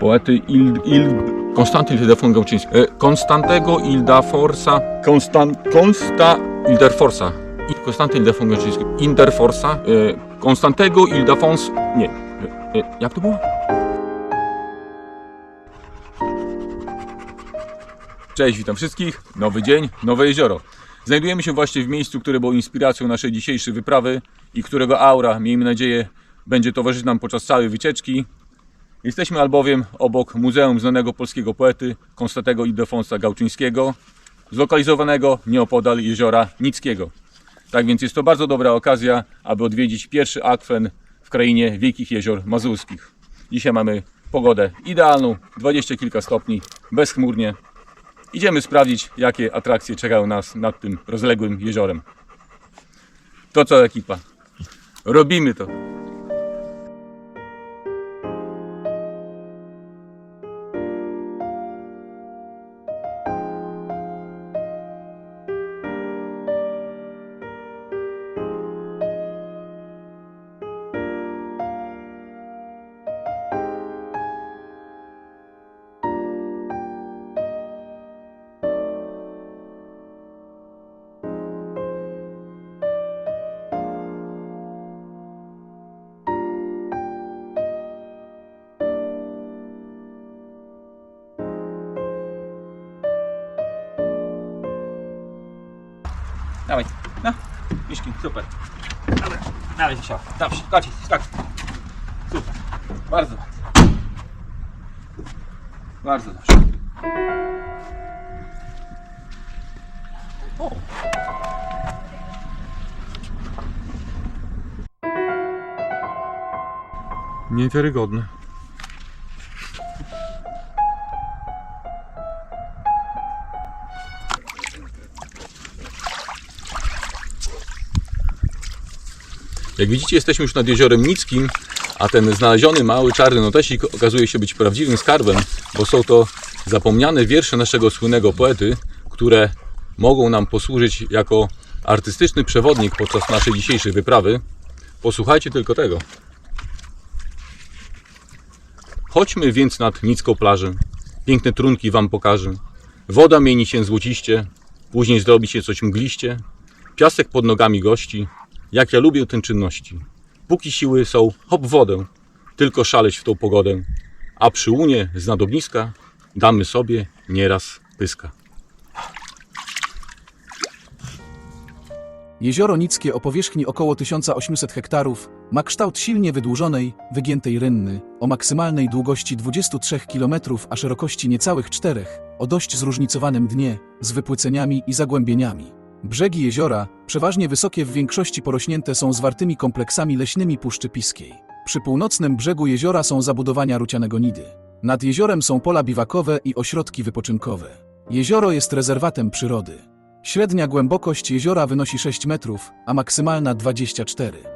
poety Il, Il, Konstanty Ildefon Gałczyński. E, Konstantego Ildaforsa. Konstan, Konsta Ilderforsa. Konstanty Ildefon Gałczyński. Interforsa. E, Konstantego Ildefons. Nie. E, jak to było? Cześć, witam wszystkich. Nowy dzień, nowe jezioro. Znajdujemy się właśnie w miejscu, które było inspiracją naszej dzisiejszej wyprawy i którego aura, miejmy nadzieję, będzie towarzyszyć nam podczas całej wycieczki. Jesteśmy albowiem obok Muzeum Znanego Polskiego Poety Konstantego Ildefonsa Gałczyńskiego, zlokalizowanego nieopodal jeziora Nickiego. Tak więc jest to bardzo dobra okazja, aby odwiedzić pierwszy akwen w krainie Wielkich Jezior Mazurskich. Dzisiaj mamy pogodę idealną, 20 kilka stopni, bezchmurnie. Idziemy sprawdzić, jakie atrakcje czekają nas nad tym rozległym jeziorem. To co ekipa? Robimy to! Dawaj, no, miszki, super. Dobra, dawaj, się, dobrze, kocić, tak. Super, bardzo dobrze. Bardzo dobrze. O. Niewiarygodne. Jak widzicie, jesteśmy już nad jeziorem Nickim, a ten znaleziony mały czarny notesik okazuje się być prawdziwym skarbem, bo są to zapomniane wiersze naszego słynnego poety, które mogą nam posłużyć jako artystyczny przewodnik podczas naszej dzisiejszej wyprawy. Posłuchajcie tylko tego. Chodźmy więc nad Nicką plażę. Piękne trunki wam pokażę. Woda mieni się złociście, później zrobi się coś mgliście. Piasek pod nogami gości. Jak ja lubię tę czynności. Póki siły są, hop wodę, tylko szaleć w tą pogodę. A przy łunie z nadobniska damy sobie nieraz pyska. Jezioro Nickie o powierzchni około 1800 hektarów ma kształt silnie wydłużonej, wygiętej rynny o maksymalnej długości 23 km, a szerokości niecałych 4, o dość zróżnicowanym dnie, z wypłyceniami i zagłębieniami. Brzegi jeziora, przeważnie wysokie w większości porośnięte są zwartymi kompleksami leśnymi Puszczy Piskiej. Przy północnym brzegu jeziora są zabudowania rucianego nidy. Nad jeziorem są pola biwakowe i ośrodki wypoczynkowe. Jezioro jest rezerwatem przyrody. Średnia głębokość jeziora wynosi 6 metrów, a maksymalna 24.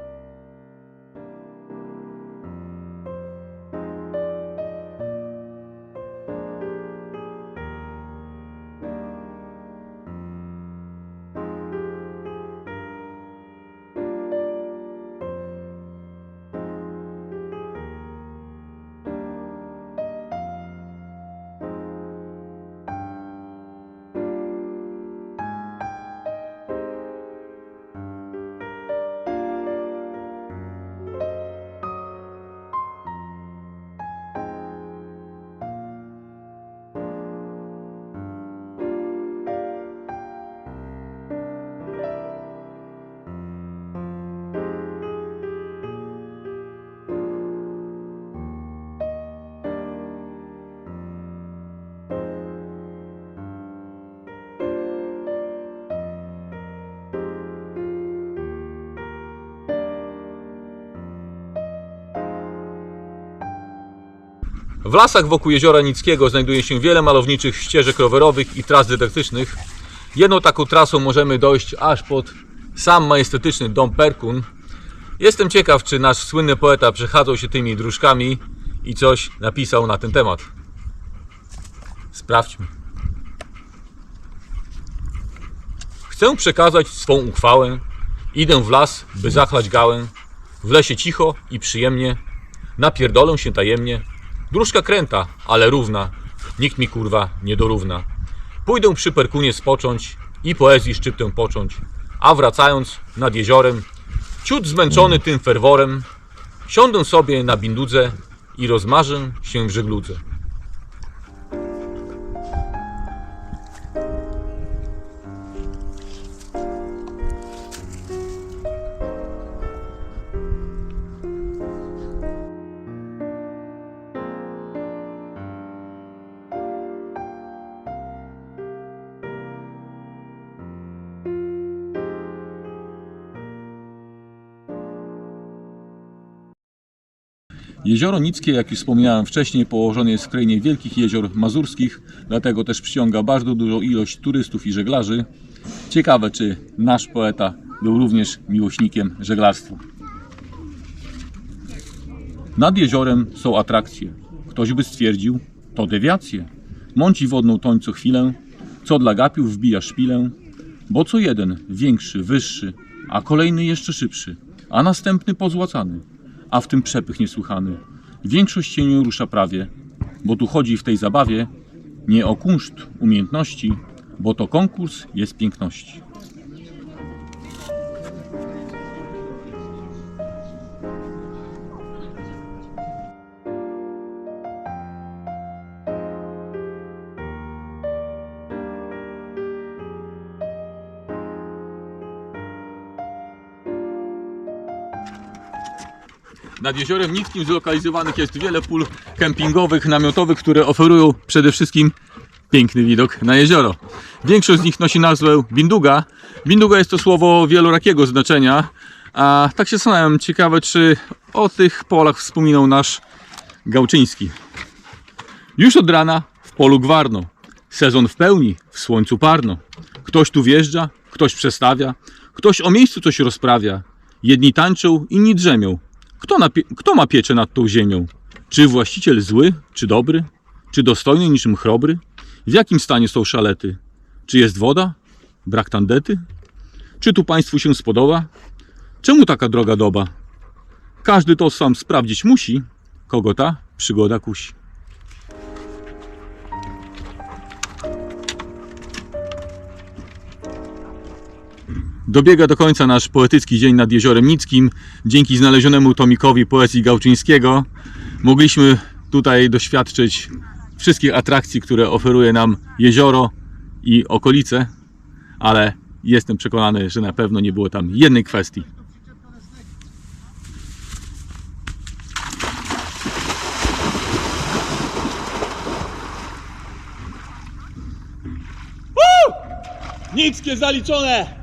W lasach wokół jeziora Nickiego znajduje się wiele malowniczych ścieżek rowerowych i tras dydaktycznych. Jedną taką trasą możemy dojść aż pod sam majestetyczny dom Perkun. Jestem ciekaw, czy nasz słynny poeta przechadzał się tymi dróżkami i coś napisał na ten temat. Sprawdźmy. Chcę przekazać swą uchwałę. Idę w las, by zachlać gałę. W lesie cicho i przyjemnie. Napierdolę się tajemnie. Dróżka kręta, ale równa. Nikt mi kurwa nie dorówna. Pójdę przy perkunie spocząć i poezji szczyptę począć. A wracając nad jeziorem, ciut zmęczony tym ferworem, siądę sobie na bindudze i rozmarzę się w żegludze. Jezioro Nickie, jak już wspomniałem wcześniej, położone jest w krainie wielkich jezior mazurskich, dlatego też przyciąga bardzo dużą ilość turystów i żeglarzy. Ciekawe, czy nasz poeta był również miłośnikiem żeglarstwa. Nad jeziorem są atrakcje. Ktoś by stwierdził, to dewiacje. Mąci wodną toń co chwilę, co dla gapiów wbija szpilę, bo co jeden większy, wyższy, a kolejny jeszcze szybszy, a następny pozłacany, a w tym przepych niesłychany. Większość się nie rusza prawie, bo tu chodzi w tej zabawie nie o kunszt, umiejętności, bo to konkurs jest piękności. Nad jeziorem Nickim zlokalizowanych jest wiele pól kempingowych, namiotowych, które oferują przede wszystkim piękny widok na jezioro. Większość z nich nosi nazwę Binduga. Binduga jest to słowo wielorakiego znaczenia, a tak się zastanawiam, ciekawe czy o tych polach wspominał nasz Gałczyński. Już od rana w polu gwarno. Sezon w pełni, w słońcu parno. Ktoś tu wjeżdża, ktoś przestawia, ktoś o miejscu coś rozprawia. Jedni tańczą, inni drzemią. Kto, kto ma pieczę nad tą ziemią? Czy właściciel zły, czy dobry? Czy dostojny niczym chrobry? W jakim stanie są szalety? Czy jest woda? Brak tandety? Czy tu państwu się spodoba? Czemu taka droga doba? Każdy to sam sprawdzić musi, kogo ta przygoda kusi. Dobiega do końca nasz poetycki dzień nad Jeziorem Nickim. Dzięki znalezionemu tomikowi poezji Gałczyńskiego mogliśmy tutaj doświadczyć wszystkich atrakcji, które oferuje nam jezioro i okolice, ale jestem przekonany, że na pewno nie było tam jednej kwestii. Nickie zaliczone!